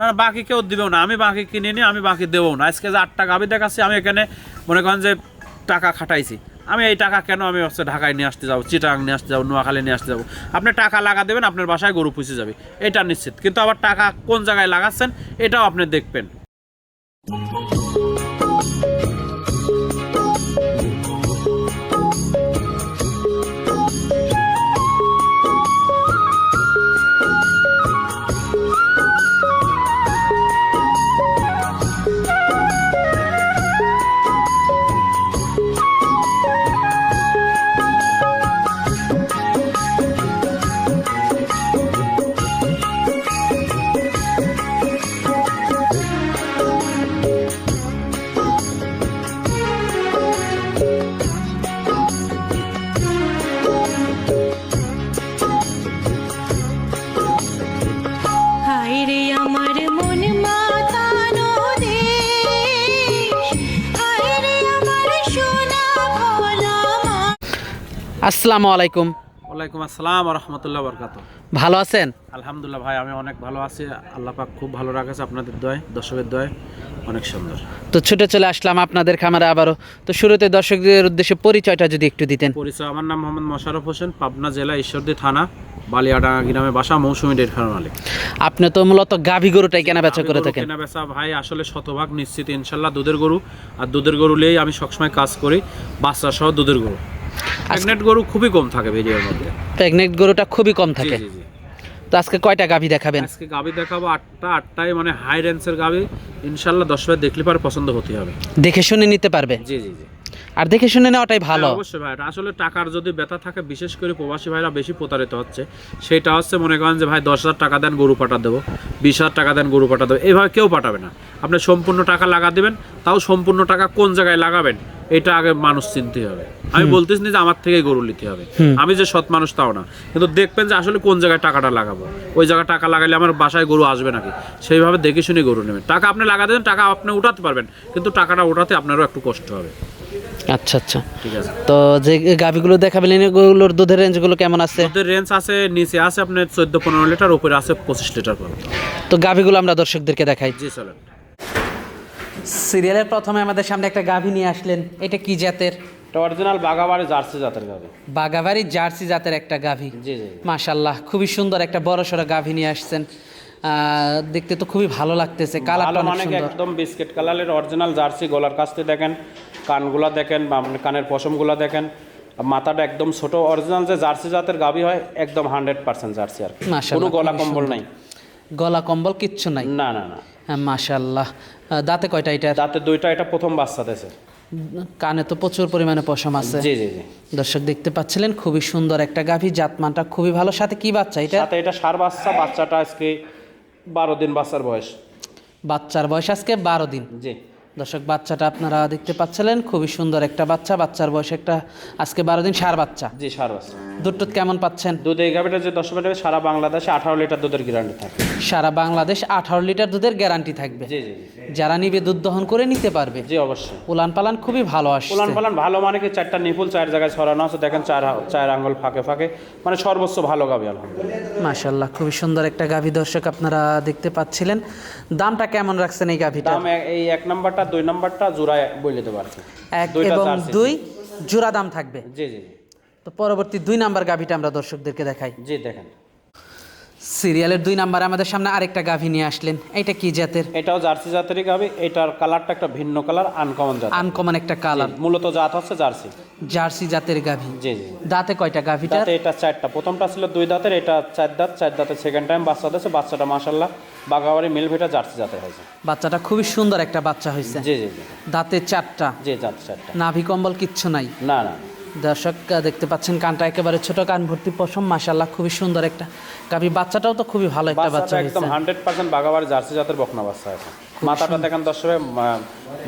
না বাকি কেউ দিবেও না। আমি বাকি কিনে নিই আমি বাকি দেবো না। আজকে যে আট টাকা, আমি দেখাচ্ছি, আমি এখানে মনে করেন যে টাকা খাটাইছি। আমি এই টাকা কেন আমি হচ্ছে ঢাকায় নিয়ে আসতে যাব, চিটাং নিয়ে আসতে যাব, নোয়াখালী নিয়ে আসতে যাব? আপনি টাকা লাগা দেবেন, আপনার বাসায় গরু পুষে যাবে। এটা নিশ্চিত। কিন্তু আবার টাকা কোন জায়গায় লাগাচ্ছেন, এটাও আপনি দেখবেন। আসসালামু আলাইকুম। ওয়ালাইকুম আসসালাম রহমতুল্লাহ বরকাত ভালো আছেন? আলহামদুলিল্লাহ ভাই আমি অনেক ভালো আছি। আল্লাহ পাক খুব ভালো রাখেছে আপনাদের দয় দর্শকের দয় অনেক সুন্দর। তো ছুটে চলে আসলাম আপনাদের খামারে আবারও। তো শুরুতে দর্শকদের উদ্দেশ্যে পরিচয়টা যদি একটু দিতেন। পরিচয় আমার নাম মোহাম্মদ মোশারফ হোসেন পাবনা জেলা ঈশ্বরদী থানা বালিয়াডাঙ্গা গ্রামে বাসা মৌসুমী ডেট ফার্ম মালিক। আপনি তো মূলত গাভী গরুটাই কেনা বেচা করে থাকেন। কেনা বেচা ভাই আসলে শতভাগ নিশ্চিত ইনশাল্লাহ দুধের গরু। আর দুধের গরু নিয়েই আমি সবসময় কাজ করি বাচ্চা সহ দুধের গরু। প্রেগনেন্ট গরু খুবই কম থাকে ভিডিওর মধ্যে। প্রেগনেন্ট গরুটা খুবই কম থাকে। জি জি। তো আজকে কয়টা গাভী দেখাবেন? আজকে গাভী দেখাবো আটটা আটটায় মানে হাই রেঞ্জের গাভী। ইনশাল্লাহ দশ বার দেখলে পারে পছন্দ হতে হবে। দেখে শুনে নিতে পারবে? জি জি জি। আর দেখে শুনে নেওয়াটাই ভালো। হ্যাঁ, অবশ্যই ভাই। আসলে টাকার যদি ব্যথা থাকে বিশেষ করে প্রবাসী ভাইরা বেশি প্রতারিত হচ্ছে। সেটা হচ্ছে মনে করেন যে ভাই দশ হাজার টাকা দেন গরু পাঠা দেবো। বিশ হাজার টাকা দেন গরু পাঠা দেবো। এইভাবে কেউ পাঠাবে না। আপনি সম্পূর্ণ টাকা লাগা দেবেন তাও সম্পূর্ণ টাকা কোন জায়গায় লাগাবেন এটা আগে মানুষ চিনতে হবে। আমি বলতেছি না যে আমার থেকে গরু নিতে হবে। আমি যে সৎ মানুষ তাও না। কিন্তু দেখবেন যে আসলে কোন জায়গায় টাকাটা লাগাবো? ওই জায়গায় টাকা লাগালে আমার বাসায় গরু আসবে নাকি? সেইভাবে দেখে শুনে গরু নেবেন। টাকা আপনি লাগা দেবেন টাকা আপনি উঠাতে পারবেন। কিন্তু টাকাটা উঠাতে আপনারও একটু কষ্ট হবে। আচ্ছা আচ্ছা। ঠিক আছে। তো যে গাভীগুলো দেখাবেন এগুলোর দুধের রেঞ্জগুলো কেমন আছে? দুধের রেঞ্জ আছে নিচে আছে আপনার চোদ্দ পনেরো লিটার উপরে আছে পঁচিশ লিটার তো গাভীগুলো আমরা দর্শকদেরকে দেখাই। জি চলেন। সিরিয়ালের প্রথমে আমাদের সামনে একটা গাভী নিয়ে আসলেন। এটা কি জাতের? এটা অরিজিনাল বাগাবাড়ি জার্সি জাতের গাবে বাগাবাড়ি জার্সি জাতের একটা গাভী। জি জি মাশাল্লাহ খুবই সুন্দর একটা বড় সড়ো গাভী নিয়ে আসছেন। দেখতে তো খুবই ভালো লাগতেছে কালারটা অনেক সুন্দর। একদম বিস্কিট কালারের অরিজিনাল জার্সি গলার কাছতে দেখেন। কানগুলা দেখেন বা কানের পশমগুলা দেখেন। মাথাটা একদম ছোট অরিজিনাল যে জার্সি জাতের গাবি হয় একদম হান্ড্রেড পার্সেন্ট জার্সি আর কোনো গলা কম্বল নাই। গলা কম্বল কিচ্ছু নাই? না না না। হ্যাঁ, মাশাল্লাহ দাঁতে কয়টা এটা তাতে দুইটা এটা প্রথম বাচ্চা দেশে কানে তো প্রচুর পরিমাণে পশম আছে। জি জি জি। দর্শক দেখতে পাচ্ছিলেন খুবই সুন্দর একটা গাভী জাতমানটা খুবই ভালো। সাথে কি বাচ্চা এটা? সাথে এটা সার বাচ্চা বাচ্চাটা আজকে বারো দিন বাচ্চার বয়স। বাচ্চার বয়স আজকে বারো দিন। জি। দর্শক বাচ্চাটা আপনারা দেখতে পাচ্ছিলেন খুবই সুন্দর একটা বাচ্চা বাচ্চার বয়স একটা আজকে বারো দিন সার বাচ্চা। জি সার বাচ্চা। দুধ কেমন পাচ্ছেন? দুধ এই গাভিটা যে দশ লিটার সারা বাংলাদেশে আঠারো লিটার দুধের গ্যারান্টি থাকে সারা বাংলাদেশ আঠারো লিটার দুধের গ্যারান্টি থাকবে। জি জি জি। যারা নিবে দুধ দহন করে নিতে পারবে। জি অবশ্যই। উলান পালান খুবই ভালো আসে উলান পালান ভালো মানে কি চারটা নিপুল চার জায়গায় ছড়ানো আছে দেখেন চার চার আঙ্গুল ফাঁকে ফাঁকে। মানে সর্বোচ্চ ভালো গাবি আলহামদুলিল্লাহ। মাশাল্লাহ খুবই সুন্দর একটা গাভী দর্শক আপনারা দেখতে পাচ্ছিলেন। দামটা কেমন রাখছেন এই গাভীটা দাম এই এক নাম্বারটা দুই নাম্বারটা জোড়ায় বলে দেবো পারছি এক এবং দুই জোড়া দাম থাকবে। জি জি। তো পরবর্তী দুই নাম্বার গাভীটা আমরা দর্শকদেরকে দেখাই। জি দেখেন। সিরিয়ালের দুই নাম্বারে আমাদের সামনে আরেকটা গাভী নিয়ে আসলেন। এটা কি জাতের? এটাও জার্সি জাতেরই গাবি এটার কালারটা একটা ভিন্ন কালার আনকমন জাত আনকমন একটা কালার। মূলত জাত হচ্ছে জার্সি। জার্সি জাতের গাভী। জি জি দাঁতে কয়টা গাভীটার দাঁতে এটা চারটা। প্রথমটা ছিল দুই দাঁতের এটা চার দাঁত চার দাঁতে সেকেন্ড টাইম বাচ্চা দিয়েছে বাচ্চাটা মাসাল্লাহ বাগাবাড়ি মিলভেটা জার্সি জাতের হয়েছে। বাচ্চাটা খুবই সুন্দর একটা বাচ্চা হয়েছে। জি জি জি। দাঁতে চারটা। জি জাত চারটা। নাভি কম্বল কিচ্ছু নাই। না না। দর্শক দেখতে পাচ্ছেন কানটা একেবারে ছোট কান ভর্তি পশম মাশাল্লাহ খুবই সুন্দর একটা গাভী। বাচ্চাটাও তো খুবই ভালো একটা বাচ্চা একদম হান্ড্রেড পার্সেন্ট বাগাবার জার্সি জাতের বকনা বাচ্চা আছে। মাথাটা দেখেন দর্শকে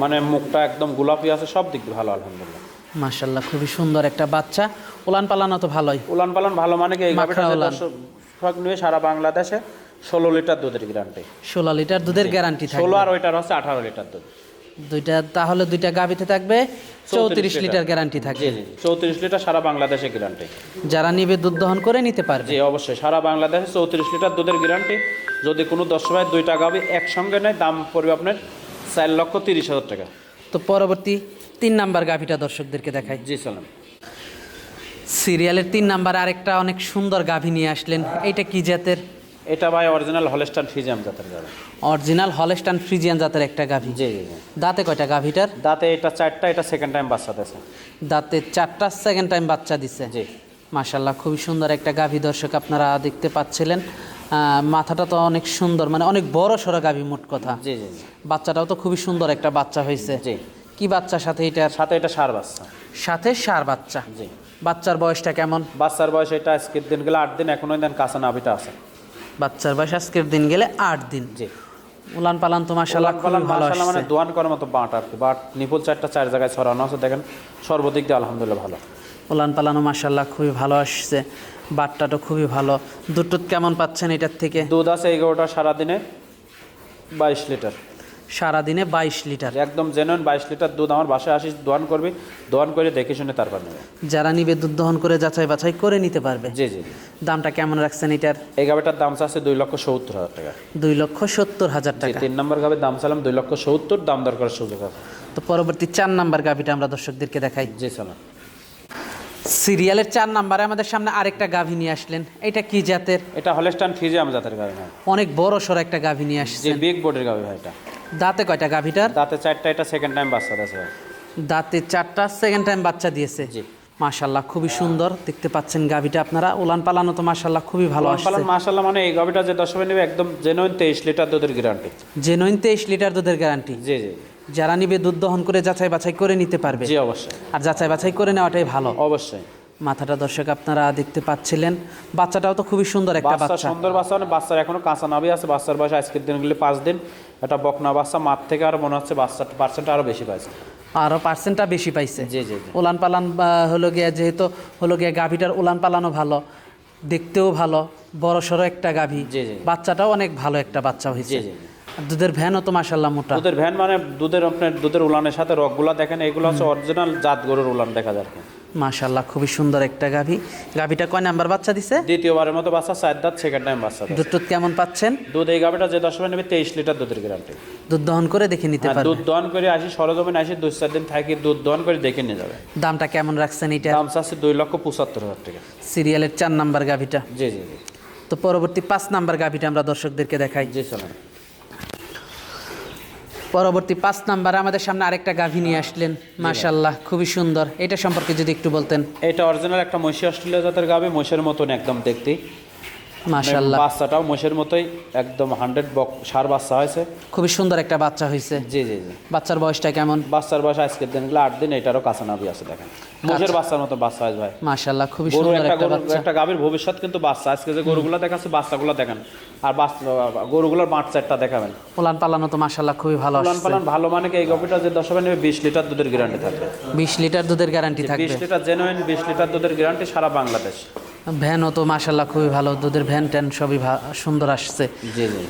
মানে মুখটা একদম গোলাপি আছে সব দিক দিয়ে ভালো আলহামদুলিল্লাহ। মাশাল্লাহ খুবই সুন্দর একটা বাচ্চা। উলান পালানো তো ভালোই। উলান পালান ভালো মানে কি এই। দর্শক নিয়ে সারা বাংলাদেশে ষোলো লিটার দুধের গ্যারান্টি। ষোলো লিটার দুধের গ্যারান্টি ষোলো আর ওইটার হচ্ছে আঠারো লিটার দুধ। দুইটা তাহলে দুইটা গাভিতে থাকবে চৌত্রিশ লিটার। গ্যারান্টি থাকবে। চৌত্রিশ লিটার সারা বাংলাদেশে গ্যারান্টি যারা নিবে দুধ দহন করে নিতে পারবে। জি অবশ্যই সারা বাংলাদেশে চৌত্রিশ লিটার দুধের গ্যারান্টি যদি কোনো দশ ভাই দুইটা গাবি একসঙ্গে নেয় দাম পড়বে আপনার চার লক্ষ তিরিশ হাজার টাকা। তো পরবর্তী তিন নাম্বার গাভিটা দর্শকদেরকে দেখাই। জি সালাম। সিরিয়ালের তিন নাম্বার আরেকটা অনেক সুন্দর গাভী নিয়ে আসলেন। এইটা কি জাতের? এটা ভাই অরিজিনাল হলেস্টান ফিজিয়াম জাতের গাবি অরিজিনাল হলেস্টান ফ্রিজিয়ান জাতের একটা গাভী। জি জি দাঁতে কয়টা গাভীটার? দাঁতে এটা চারটা এটা সেকেন্ড টাইম বাচ্চা দিয়েছে দাঁতে চারটা সেকেন্ড টাইম বাচ্চা দিছে। জি। মাশাল্লাহ খুবই সুন্দর একটা গাভী দর্শক আপনারা দেখতে পাচ্ছিলেন। মাথাটা তো অনেক সুন্দর মানে অনেক বড় সড়ো গাভী মোট কথা। জি জি বাচ্চাটাও তো খুবই সুন্দর একটা বাচ্চা হয়েছে। জি। কি বাচ্চার সাথে এটা? সাথে এটা সার বাচ্চা। সাথে সার বাচ্চা। জি। বাচ্চার বয়সটা কেমন? বাচ্চার বয়স এটা আজকের দিন গেলে আট দিন এখনও দেন কাঁচা নাভিটা আছে। বাচ্চার বয়স আজকের দিন গেলে আট দিন। জি। উলান পালান তো মাশাল্লাহ খুবই ভালো মাশাআল্লাহ মানে দোয়ান করার মতো বাট আর কি। বাট নিপুল চারটা চার জায়গায় ছড়ানো আছে। দেখেন সর্বদিক দিয়ে আলহামদুলিল্লাহ ভালো। উলান পালানো মাশাল্লাহ খুবই ভালো আসছে। বাটটাটা খুবই ভালো। দুধ কেমন পাচ্ছেন এটার থেকে? দুধ আছে এগারোটা সারাদিনে বাইশ লিটার। সারাদিনে বাইশ লিটার। একদম জেনুইন বাইশ লিটার দুধ আমার বাসায় আসিস দোয়ান করবি দোয়ান করে দেখে শুনে তারপর নেবে। যারা নিবে দুধ দহন করে যাচাই বাছাই করে নিতে পারবে। জি জি। দামটা কেমন রাখছেন এটার? এই গাবিটার দাম আছে দুই লক্ষ সত্তর হাজার টাকা। দুই লক্ষ সত্তর হাজার টাকা। তিন নম্বর গাবির দাম চালাম দুই লক্ষ সত্তর দাম দর করার সুযোগ আছে। তো পরবর্তী চার নাম্বার গাভিটা আমরা দর্শকদেরকে দেখাই। জি সালাম সিরিয়ালের চার নাম্বারে আমাদের সামনে আরেকটা গাভী নিয়ে আসলেন। এটা কি জাতের? এটা হলেস্টান ফিজিয়াম জাতের গাবি ভাই। অনেক বড় সড় একটা গাভী নিয়ে জি আসছেন। বিগ বোর্ডের গাভী ভাই এটা। দাঁতে কয়টা গাভীটার? দাঁতে চারটা এটা সেকেন্ড টাইম বাচ্চা ভাই। দাঁতে চারটা সেকেন্ড টাইম বাচ্চা দিয়েছে। জি। মাশাল্লাহ খুবই সুন্দর। দেখতে পাচ্ছেন গাভীটা আপনারা। উলান পালানো তো মাশাল্লাহ খুবই ভালো আসছে। পালন মাশাল্লাহ মানে এই গাবিটা যে দশ নেবে একদম জেনুইন তেইশ লিটার দুধের গ্যারান্টি জেনুইন তেইশ লিটার দুধের গ্যারান্টি জি জি যারা নিবে দুধ দহন করে যাচাই বাছাই করে নিতে পারবে। জি অবশ্যই। আর যাচাই বাছাই করে নেওয়াটাই ভালো। অবশ্যই। মাথাটা দর্শক আপনারা দেখতে পাচ্ছিলেন। বাচ্চাটাও তো খুবই সুন্দর একটা বাচ্চা বাচ্চা। সুন্দর বাচ্চা মানে বাচ্চার এখনও কাঁচা নাবি আছে। বাচ্চার বয়স আজকের দিনগুলি পাঁচ দিন। এটা বকনা বাচ্চা মাঠ থেকে আর মনে হচ্ছে বাচ্চার পার্সেন্ট আরও বেশি পাইছে। আরও পার্সেন্টটা বেশি পাইছে। জি জি উলান পালান হলো গিয়া যেহেতু হলো গিয়া গাভীটার উলান পালানো ভালো দেখতেও ভালো বড় সড়ো একটা গাভী। জি, জি। বাচ্চাটাও অনেক ভালো একটা বাচ্চা হয়েছে। দুধের ভ্যানও তো মাসাল্লাহ মোটা। দুধের ভ্যান মানে দুধের আপনার দুধের উলানের সাথে রকগুলা দেখেন এগুলো হচ্ছে অরিজিনাল জাত গরুর উলান দেখা যায়। মাশাল্লাহ খুবই সুন্দর একটা গাভী। গাভীটা কয় নাম্বার বাচ্চা দিছে? দ্বিতীয়বারের মতো বাচ্চা চার দাঁত সেকেন্ড টাইম বাচ্চা। দুধ টুধ কেমন পাচ্ছেন? দুধ এই গাভীটা যে দশ নেবে তেইশ লিটার দুধের গ্যারান্টি দুধ দহন করে দেখে নিতে হ্যাঁ, পারবে। দুধ দহন করে আসি সরজমিন আসি দুই চার দিন থাকি দুধ দহন করে দেখে নিয়ে যাবে। দামটা কেমন রাখছেন এটা? দাম চাচ্ছে দুই লক্ষ পঁচাত্তর হাজার টাকা। সিরিয়ালের চার নাম্বার গাভীটা। জি জি জি। তো পরবর্তী পাঁচ নাম্বার গাভীটা আমরা দর্শকদেরকে দেখাই। জি শোনেন। পরবর্তী পাঁচ নাম্বার আমাদের সামনে আরেকটা গাভী নিয়ে আসলেন। মাশাল্লাহ খুবই সুন্দর। এটা সম্পর্কে যদি একটু বলতেন। এটা অরিজিনাল একটা মহিষী অস্ট্রেলিয়া জাতের গাভী মহিষের মতন একদম দেখতে। মাশাল্লাহ বাচ্চাটাও মোষের মতোই একদম হান্ড্রেড সার বাচ্চা হয়েছে। খুবই সুন্দর একটা বাচ্চা হয়েছে। জি জি জি। বাচ্চার বয়সটা কেমন? বাচ্চার বয়স আজকের দিন আট দিন এটারও কাঁচা নাবি আছে দেখেন। মোষের বাচ্চার মতো বাচ্চা হয় ভাই। খুবই সুন্দর একটা একটা গরু বাচ্চা। একটা গাভীর ভবিষ্যৎ কিন্তু বাচ্চা। আজকে যে গরুগুলো দেখাচ্ছে বাচ্চাগুলো দেখেন। আর বাচ্চা গরুগুলোর মাঠ চারটা দেখাবেন। উলান পালানো তো মাশাল্লাহ খুবই ভালো পালন পালন ভালো মানে কি এই গাভীটা যে দশ নেবে বিশ লিটার দুধের গ্যারান্টি থাকবে। বিশ লিটার দুধের গ্যারান্টি বিশ থাকবে। লিটার জেনুইন বিশ লিটার দুধের গ্যারান্টি সারা বাংলাদেশ। ভ্যানও তো মাশাল্লাহ খুবই ভালো দুধের ভ্যান ট্যান সবই সুন্দর আসছে।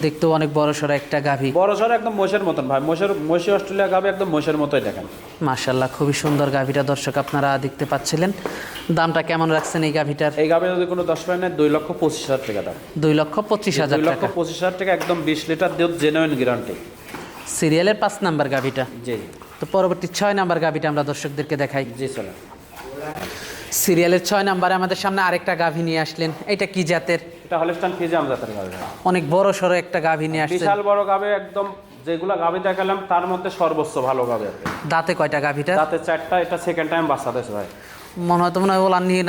দেখতেও অনেক বড় সড়ো একটা গাভী। বড় সড় একদম মোষের মতন ভাই মোষের মহিষী অস্ট্রেলিয়া গাভী একদম মোষের মতোই দেখেন। মাশাল্লাহ খুবই সুন্দর গাভীটা দর্শক আপনারা দেখতে পাচ্ছিলেন। দামটা কেমন রাখছেন এই গাভীটার? এই গাভী যদি কোনো দশ নেয় দুই লক্ষ পঁচিশ হাজার টাকা দাম। দুই লক্ষ পঁচিশ হাজার দুই লক্ষ পঁচিশ হাজার টাকা একদম বিশ লিটার দুধ জেনুইন গ্যারান্টি সিরিয়ালের পাঁচ নাম্বার গাভীটা। জি। তো পরবর্তী ছয় নাম্বার গাভীটা আমরা দর্শকদেরকে দেখাই। জি চলেন। সিরিয়ালের ছয় নাম্বারে আমাদের সামনে আরেকটা গাভী নিয়ে আসলেন। এটা কি জাতের? এটা হলস্টান ফিজাম জাতের গাভী। অনেক বড় সড়ো একটা গাভী নিয়ে আসছেন বিশাল বড় গাভী একদম যেগুলা গাভী দেখালাম তার মধ্যে সর্বোচ্চ ভালো গাভী দাঁতে কয়টা গাভীটা? তাতে চারটা এটা সেকেন্ড টাইম বাচ্চা দিয়েছে ভাই। মনে হয় তো মনে হয় ওলা নিয়ে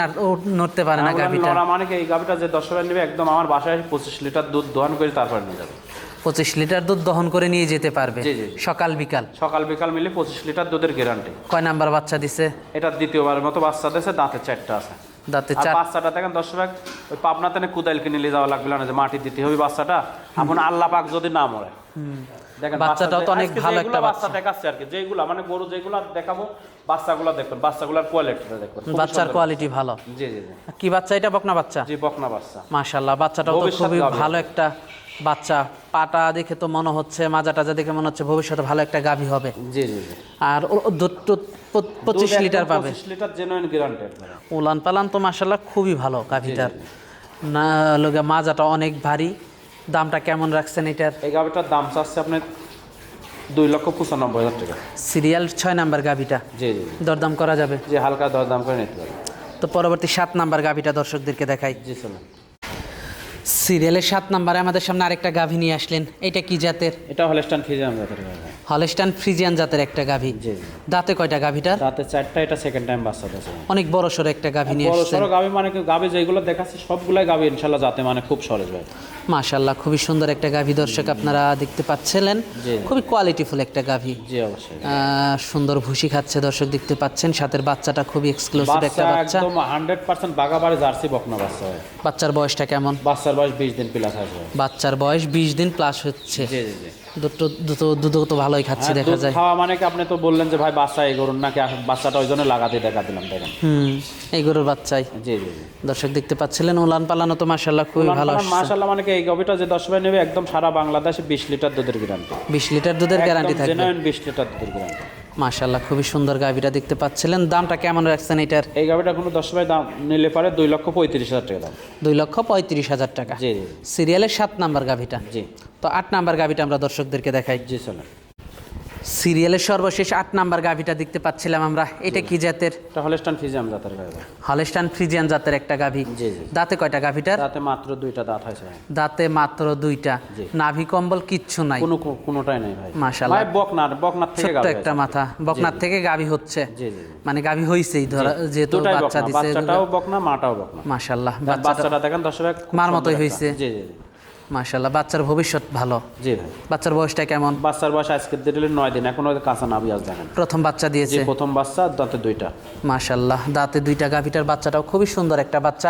নড়তে পারে না গাভীটা। লড়া মানে এই গাভীটা যে দশ টাকা নেবে একদম আমার বাসায় পঁচিশ লিটার দুধ দোহান করে তারপরে নিয়ে যাবে। পঁচিশ লিটার দুধ দহন করে নিয়ে যেতে পারবে। সকাল বিকাল। সকাল বিকাল মিলে পঁচিশ লিটার দুধের গ্যারান্টি। কয় নাম্বার বাচ্চা দিছে? এটা দ্বিতীয়বারের মতো বাচ্চা দিয়েছে দাঁতের চারটা আছে। দাঁতে চার বাচ্চাটা দেখেন দশ ভাগ ওই পাবনাতে না কুদাইল কিনে নিয়ে যাওয়া লাগবে না যে মাটি দিতে হবে বাচ্চাটা। এখন আল্লাহ পাক যদি না মরে। দেখেন বাচ্চাটাও তো অনেক ভালো একটা বাচ্চা দেখাচ্ছে আর কি যেগুলা মানে গরু যেগুলা দেখাবো বাচ্চাগুলা দেখবেন বাচ্চাগুলার কোয়ালিটিটা দেখবেন খুবই বাচ্চার কোয়ালিটি ভালো। জি জি কি বাচ্চা এটা? বকনা বাচ্চা? জি বকনা বাচ্চা। মাশাল্লাহ বাচ্চাটাও তো খুবই ভালো একটা বাচ্চা। পাটা দেখে তো মনে হচ্ছে মাজা টাজা দেখে মনে হচ্ছে ভবিষ্যতে ভালো একটা গাভী হবে। জি জি আর দুধ পঁচিশ লিটার পাবে। লিটার জেনুইন গ্যারান্টেড উলান পালান তো মাসাল্লাহ খুবই ভালো গাভীটার। না লোকে মাজাটা অনেক ভারী। দামটা কেমন রাখছেন এটার? এই গাভিটার দাম চাচ্ছে আপনার দুই লক্ষ পঁচানব্বই হাজার টাকা। সিরিয়াল ছয় নাম্বার গাভীটা। জি জি। দরদাম করা যাবে। হালকা দরদাম করে নিতে পারেন তো পরবর্তী সাত নাম্বার গাভীটা দর্শকদেরকে দেখাই। জি চলো সিরিয়ালের সাত নম্বরে আমাদের সামনে আরেকটা গাভিনী আসলেন। এটা কি জাতের? এটা হলস্টান ফিজিয়াম জাতের গাভি। হলস্টান ফ্রিজিয়ান জাতের একটা গাভী। দাঁতে কয়টা গাভীটার? রাতে চারটা এটা সেকেন্ড টাইম বাচ্চা দিয়েছে অনেক বড় সড়ো একটা গাভী নিয়ে বড় সড়ো গাভি মানে গাভি যেগুলো দেখাচ্ছে সবগুলাই গাভি ইনশাল্লাহ জাতে মানে খুব সহজ ভাই মাশাল্লাহ খুবই সুন্দর একটা গাভী দর্শক আপনারা দেখতে পাচ্ছিলেন। জি। খুবই কোয়ালিটিফুল একটা গাভী। জি অবশ্যই। সুন্দর ভুসি খাচ্ছে দর্শক দেখতে পাচ্ছেন। সাথের বাচ্চাটা খুবই এক্সক্লুসিভ একটা বাচ্চা। একদম হান্ড্রেড পার্সেন্ট বাগাবাড়ি জার্সি বকনা বাচ্চা হয়। বাচ্চার বয়সটা কেমন? বাচ্চার বয়স বিশ দিন প্লাস আসবে বাচ্চার বয়স বিশ দিন প্লাস হচ্ছে। জি জি জি। দুটো দুটো দুধও তো ভালোই খাচ্ছে হ্যাঁ, দেখা যায়। খাওয়া মানে কি? আপনি তো বললেন যে ভাই বাচ্চা এই করুন নাকি বাচ্চাটা ওই জন্য লাগাতে দেখা দিলাম দেখেন। হুম এই গরুর বাচ্চাই। জি জি দর্শক দেখতে পাচ্ছিলেন উলান পালানো তো খুবই ভালো মানে কি? এই গভিটা যে দশ ভাই নেবে একদম সারা বাংলাদেশে বিশ লিটার দুধের গ্যারান্টি বিশ লিটার দুধের গ্যারান্টি থাকবে। জেনুইন বিশ লিটার দুধের গ্যারান্টি মাশাল্লাহ খুবই সুন্দর গাভিটা দেখতে পাচ্ছিলেন। দামটা কেমন রাখছেন এটার? এই গাভিটা কোনো দশ ভাই দাম নিলে পারে দুই লক্ষ পঁয়ত্রিশ হাজার টাকা দাম। দুই লক্ষ পঁয়ত্রিশ হাজার টাকা। জি জি। সিরিয়ালের সাত নাম্বার গাভিটা। জি। তো আট নাম্বার গাভিটা আমরা দর্শকদেরকে দেখাই। জি চলেন। সিরিয়ালের সর্বশেষ আট নাম্বার গাভিটা দেখতে পাচ্ছিলাম আমরা। এটা কি জাতের? হলস্টান ফিজিয়াম জাতের গাভি। হলেস্টান ফ্রিজিয়ান জাতের একটা গাভি। দাঁতে কয়টা গাভিটার? তাতে মাত্র দুইটা দাঁত হয়েছে দাঁতে মাত্র দুইটা। নাভি কম্বল কিচ্ছু নাই। কোনো কোনোটাই নেই ভাই। মাশাআল্লাহ। ভাই বকনার বকনার থেকে গাভি একটা মাথা। বকনার থেকে গাভি হচ্ছে। মানে গাভি হইছেই ধরা যেহেতু বাচ্চা দিছে। বাচ্চাটাও বকনা মাটাও বকনা। মাশাল্লাহ বাচ্চাটা দেখেন খুব মার মতোই। হয়েছে। জি জি। মাশাল্লাহ বাচ্চার ভবিষ্যৎ ভালো। জি ভাই। বাচ্চার বয়সটা কেমন? বাচ্চার বয়স আজকে দিলে নয় দিন এখনও কাঁচা নাবি আজ দেখেন। প্রথম বাচ্চা দিয়েছে। প্রথম বাচ্চা দাঁতে দুইটা। মাশাল্লাহ দাঁতে দুইটা গাভিটার বাচ্চাটাও খুবই সুন্দর একটা বাচ্চা।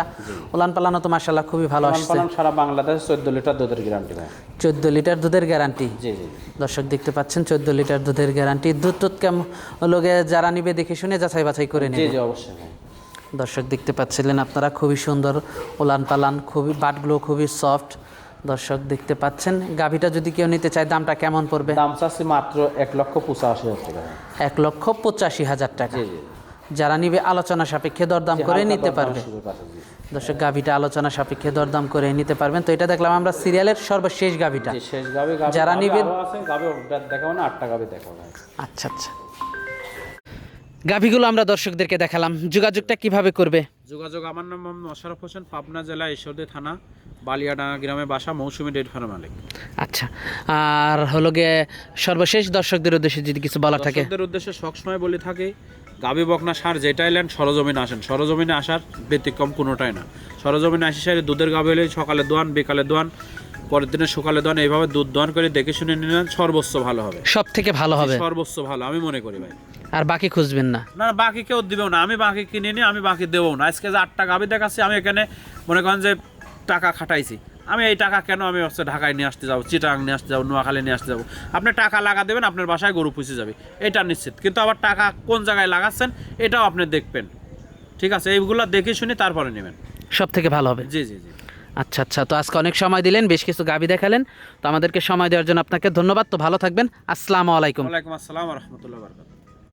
উলান পালানো তো মাশাল্লাহ খুবই ভালো আসছে। সারা বাংলাদেশ চোদ্দ লিটার দুধের গ্যারান্টি ভাই। চোদ্দ লিটার দুধের গ্যারান্টি জি জি। দর্শক দেখতে পাচ্ছেন চোদ্দ লিটার দুধের গ্যারান্টি দুধ টুধ কেমন লোকে যারা নিবে দেখে শুনে যাচাই বাছাই করে জি নেবে। জি অবশ্যই ভাই। দর্শক দেখতে পাচ্ছিলেন আপনারা খুবই সুন্দর। উলান পালান খুবই বাটগুলো খুবই সফট দর্শক দেখতে পাচ্ছেন। গাভিটা যদি কেউ নিতে চায় দামটা কেমন পড়বে? দাম চাচ্ছি মাত্র এক লক্ষ পঁচাশি হাজার টাকা। এক লক্ষ পঁচাশি হাজার টাকা। জি জি। যারা নিবে আলোচনা সাপেক্ষে দরদাম করে নিতে পারবে। দর্শক গাভিটা আলোচনা সাপেক্ষে দরদাম করে নিতে পারবেন। তো এটা দেখলাম আমরা সিরিয়ালের সর্বশেষ গাভিটা। যারা নিবে- আরও আছে গাবি দেখাবো না আটটা গাবি দেখাবো। আচ্ছা আচ্ছা। গাভিগুলো আমরা দর্শকদেরকে দেখালাম। যোগাযোগটা কীভাবে করবে? যোগাযোগ আমার নাম মোশারফ হোসেন পাবনা জেলা ঈশ্বরদী থানা। বালিয়াডাঙ্গা গ্রামে বাসা মৌসুমী ডেট ফার্ম মালিক। আচ্ছা আর হলো গিয়ে সর্বশেষ দর্শকদের উদ্দেশ্যে যদি কিছু বলার থাকে? দর্শকদের উদ্দেশ্যে সবসময় বলে থাকে গাবি বকনা সার যেটাই নেন সরজমিনে আসেন। সরজমিনে আসার ব্যতিক্রম কোনোটাই না। সরজমিনে আসি সারে দুধের গাবি হলে সকালে দোয়ান বিকালে দোয়ান পরের দিনে সকালে দোয়ান এইভাবে দুধ দোয়ান করে দেখে শুনে নিলেন সর্বোচ্চ ভালো হবে। সব থেকে ভালো হবে? সর্বোচ্চ ভালো আমি মনে করি ভাই। আর বাকি খুঁজবেন না? না না, বাকি কেউ দিবেও না আমি বাকি কিনে নিই আমি বাকি দেবো না। আজকে যে আটটা গাবি দেখাচ্ছি আমি এখানে মনে করেন যে টাকা খাটাইছি। আমি এই টাকা কেন আমি হচ্ছে ঢাকায় নিয়ে আসতে যাব চিটাং নিয়ে আসতে যাব নোয়াখালী নিয়ে আসতে যাব? আপনি টাকা লাগা দেবেন আপনার বাসায় গরু পুষে যাবে। এটা নিশ্চিত। কিন্তু আবার টাকা কোন জায়গায় লাগাচ্ছেন এটাও আপনি দেখবেন। ঠিক আছে এইগুলো দেখে শুনে তারপরে নেবেন। সব থেকে ভালো হবে? জি জি জি। আচ্ছা আচ্ছা তো আজকে অনেক সময় দিলেন বেশ কিছু গাভি দেখালেন। তো আমাদেরকে সময় দেওয়ার জন্য আপনাকে ধন্যবাদ। তো ভালো থাকবেন। আসসালামু আলাইকুম। ওয়ালাইকুম আসসালাম রহমতুল্লাহ বরকাত